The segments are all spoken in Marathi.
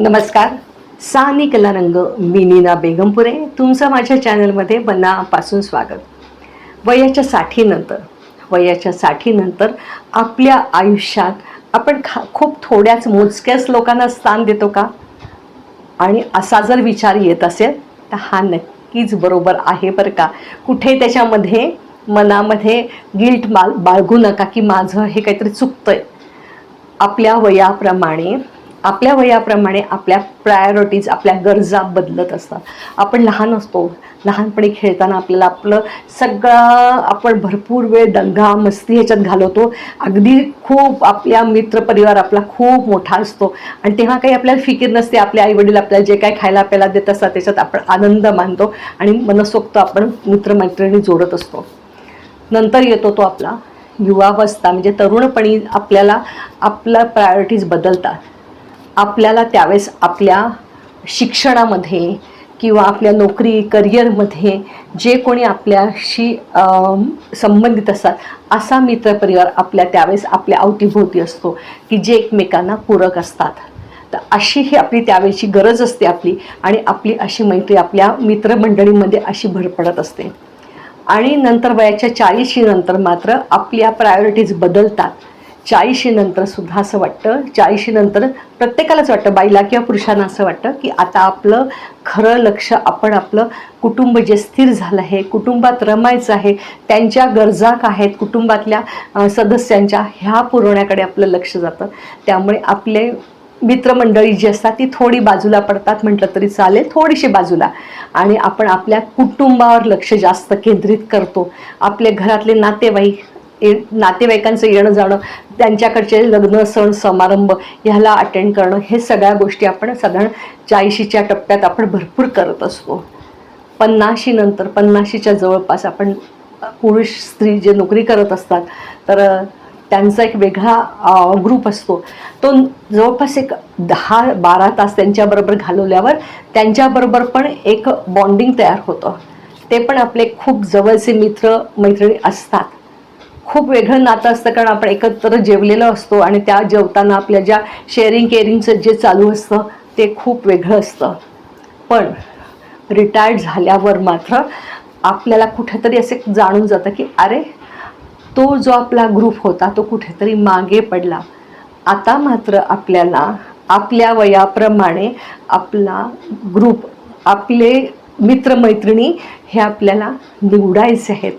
नमस्कार. सानी कलारंग मी नीना बेगमपुरे तुमचं माझ्या चॅनलमध्ये मनापासून स्वागत. वयाच्या साठीनंतर वयाच्या साठीनंतर आपल्या आयुष्यात आपण खा खूप थोड्याच मोजक्याच लोकांना स्थान देतो का? आणि असा जर विचार येत असेल तर हा नक्कीच बरोबर आहे बरं का. कुठे त्याच्यामध्ये मनामध्ये गिल्ट माल बाळगू नका की माझं हे काहीतरी चुकतं आहे आपल्या वयाप्रमाणे आपल्या वयाप्रमाणे आपल्या प्रायोरिटीज आपल्या गरजा बदलत असतात. आपण लहान असतो लहानपणी खेळताना आपल्याला आपलं सगळं आपण भरपूर वेळ दंगा मस्ती ह्याच्यात घालवतो. अगदी खूप आपल्या मित्रपरिवार आपला खूप मोठा असतो. आणि तेव्हा काही आपल्याला फिकीर नसते आपले आईवडील आपल्याला जे काही खायला प्यायला देत असतात त्याच्यात आपण आनंद मानतो आणि मनसोक्त आपण मित्रमैत्रिणी जोडत असतो. नंतर येतो तो आपला युवावस्था म्हणजे तरुणपणी आपल्याला आपल्या प्रायोरिटीज बदलतात. आपल्याला त्यावेळेस आपल्या शिक्षणामध्ये किंवा आपल्या नोकरी करिअरमध्ये जे कोणी आपल्याशी संबंधित असतात असा मित्रपरिवार आपल्या त्यावेळेस आपल्या अवतीभोवती असतो की जे एकमेकांना पूरक असतात. तर अशी ही आपली त्यावेळेची गरज असते आपली आणि आपली अशी मैत्री आपल्या मित्रमंडळीमध्ये अशी भर पडत असते. आणि नंतर वयाच्या चाळीशी नंतर मात्र आपल्या प्रायोरिटीज बदलतात. चाळीशी नंतर सुद्धा असं वाटतं. चाळीशी नंतर प्रत्येकालाच वाटतं बाईला किंवा पुरुषांना असं वाटतं की आता आपलं खरं लक्ष आपण आपलं कुटुंब जे स्थिर झालं आहे कुटुंबात रमायचं आहे त्यांच्या गरजा काय आहेत कुटुंबातल्या सदस्यांच्या ह्या पुरवण्याकडे आपलं लक्ष जातं. त्यामुळे आपले मित्रमंडळी जी असतात ती थोडी बाजूला पडतात म्हटलं तरी चालेल थोडीशी बाजूला. आणि आपण आपल्या कुटुंबावर लक्ष जास्त केंद्रित करतो. आपले घरातले नातेवाईक नातेवाईकांचं येणं जाणं त्यांच्याकडचे लग्न सण समारंभ ह्याला अटेंड करणं हे सगळ्या गोष्टी आपण साधारण चाळीशीच्या टप्प्यात आपण भरपूर करत असतो. पन्नाशी नंतर पन्नाशीच्या जवळपास आपण पुरुष स्त्री जे नोकरी करत असतात तर त्यांचा एक वेगळा ग्रुप असतो. तो जवळपास एक दहा बारा तास त्यांच्याबरोबर घालवल्यावर त्यांच्याबरोबर पण एक बॉन्डिंग तयार होतं. ते पण आपले खूप जवळचे मित्र मैत्रिणी असतात. खूप वेगळं नातं असतं कारण आपण एकत्र जेवलेलो असतो आणि त्या जेवताना आपल्या ज्या शेअरिंग केअरिंगचं जे चालू असतं ते खूप वेगळं असतं. पण रिटायर्ड झाल्यावर मात्र आपल्याला कुठेतरी असे जाणून जातं की अरे तो जो आपला ग्रुप होता तो कुठेतरी मागे पडला. आता मात्र आपल्याला आपल्या वयाप्रमाणे आपला ग्रुप आपले मित्रमैत्रिणी हे आपल्याला निवडायचे आहेत.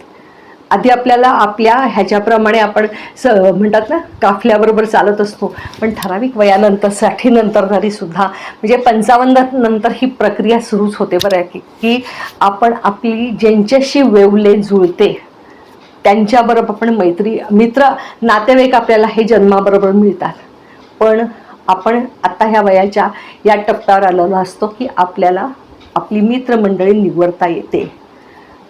आधी आपल्याला आपल्या ह्याच्याप्रमाणे आपण स म्हणतात ना काफल्याबरोबर चालत असतो. पण ठराविक वयानंतर साठीनंतर तरी सुद्धा म्हणजे पंचावन्न नंतर ही प्रक्रिया सुरूच होते बरं की की आपण आपली ज्यांच्याशी वेवले जुळते त्यांच्याबरोबर आपण मैत्री मित्र नातेवाईक आपल्याला हे जन्माबरोबर मिळतात. पण आपण आता ह्या वयाच्या या टप्प्यावर आलेलो असतो की आपल्याला आपली मित्रमंडळी निवडता येते.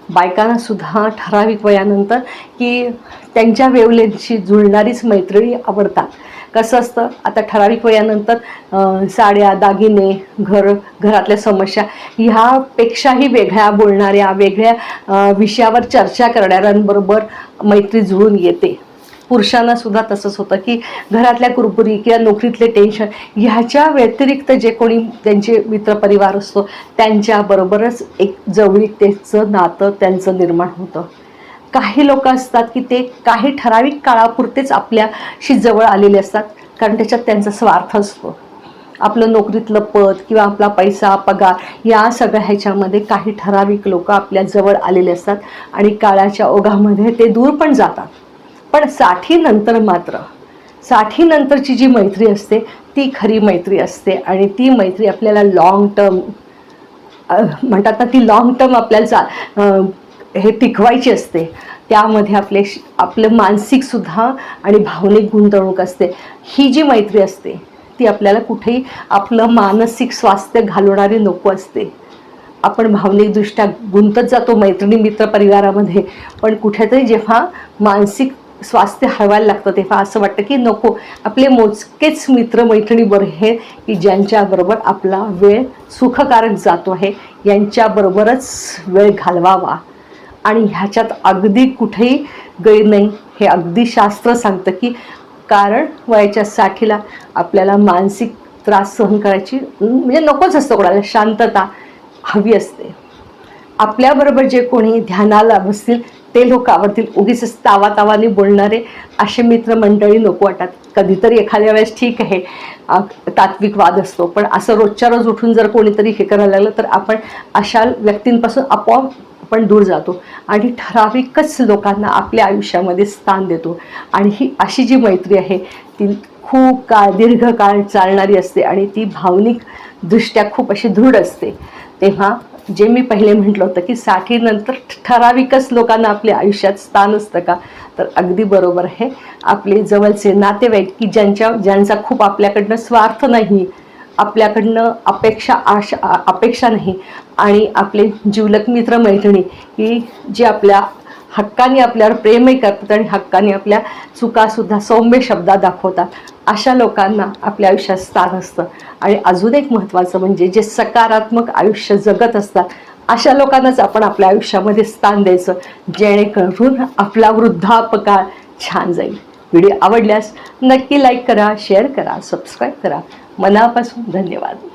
बायकांनासुद्धा ठराविक वयानंतर की त्यांच्या वेवलेंशी जुळणारीच मैत्रिणी आवडतात. कसं असतं आता ठराविक वयानंतर साड्या दागिने घर घरातल्या समस्या ह्यापेक्षाही वेगळ्या बोलणाऱ्या वेगळ्या विषयावर चर्चा करणाऱ्यांबरोबर मैत्री जुळून येते. पुरुषांना सुद्धा तसंच होतं की घरातल्या कुरबुरी किंवा नोकरीतले टेन्शन ह्याच्या व्यतिरिक्त जे कोणी त्यांचे मित्रपरिवार असतो त्यांच्याबरोबरच एक जवळीकतेचं नातं त्यांचं निर्माण होतं. काही लोक असतात की ते काही ठराविक काळापुरतेच आपल्याशी जवळ आलेले असतात कारण त्याच्यात त्यांचा स्वार्थ असतो. आपलं नोकरीतलं पद किंवा आपला पैसा पगार या सगळ्या ह्याच्यामध्ये काही ठराविक लोक आपल्या जवळ आलेले असतात आणि काळाच्या ओघामध्ये ते दूर पण जातात. पण साठीनंतर मात्र साठीनंतरची जी मैत्री असते ती खरी मैत्री असते आणि ती मैत्री आपल्याला लाँग टर्म म्हणतात ना ती लाँग टर्म आपल्याला चा हे टिकवायची असते. त्यामध्ये आपले श- आपलं मानसिकसुद्धा आणि भावनिक गुंतवणूक असते. ही जी मैत्री असते ती आपल्याला कुठेही आपलं मानसिक स्वास्थ्य घालवणारी नको असते. आपण भावनिकदृष्ट्या गुंतत जातो मैत्रिणी मित्र परिवारामध्ये पण कुठेतरी जेव्हा मानसिक स्वास्थ्य हळवायला लागतं तेव्हा असं वाटतं की नको आपले मोजकेच मित्र मैत्रिणी बरं हे की ज्यांच्याबरोबर आपला वेळ सुखकारक जातो आहे यांच्याबरोबरच वेळ घालवावा. आणि ह्याच्यात अगदी कुठेही गैर नाही. हे अगदी शास्त्र सांगतं की कारण वयाच्या साठीला आपल्याला मानसिक त्रास सहन करायची म्हणजे नकोच असतो कोणाला शांतता हवी असते. आपल्याबरोबर जे कोणी ध्यानाला बसतील ते लोक आवडतील उगीच तावा तावाने बोलणारे असे मित्रमंडळी नको वाटतात कधीतरी एखाद्या वेळेस ठीक आहे तात्विक वाद असतो. पण असं रोजच्या रोज उठून जर कोणीतरी हे करायला लागलं तर आपण अशा व्यक्तींपासून आपोआप आपण दूर जातो आणि ठराविकच लोकांना आपल्या आयुष्यामध्ये स्थान देतो. आणि ही अशी जी मैत्री आहे ती खूप काळ दीर्घकाळ चालणारी असते आणि ती भावनिकदृष्ट्या खूप अशी दृढ असते. तेव्हा जे मी पहिले म्हटलं होतं की साठीनंतर ठराविकच लोकांना आपल्या आयुष्यात स्थान असतं का? तर अगदी बरोबर आहे. आपले जवळचे नातेवाईक की ज्यांच्या ज्यांचा खूप आपल्याकडनं स्वार्थ नाही आपल्याकडनं अपेक्षा आशा अपेक्षा नाही आणि आपले जिवलक मित्र मैत्रिणी की जे आपल्या हक्काने आपल्यावर प्रेमही करतात आणि हक्काने आपल्या चुकासुद्धा सौम्य शब्दात दाखवतात. अशा लोकांना आपल्या आयुष्यात स्थान असतं. आणि अजून एक महत्त्वाचं म्हणजे जे सकारात्मक आयुष्य जगत असतात अशा लोकांनाच आपण आपल्या आयुष्यामध्ये स्थान द्यायचं जेणेकरून आपला वृद्धापकाळ छान जाईल. व्हिडिओ आवडल्यास नक्की लाईक करा शेअर करा सबस्क्राईब करा. मनापासून धन्यवाद.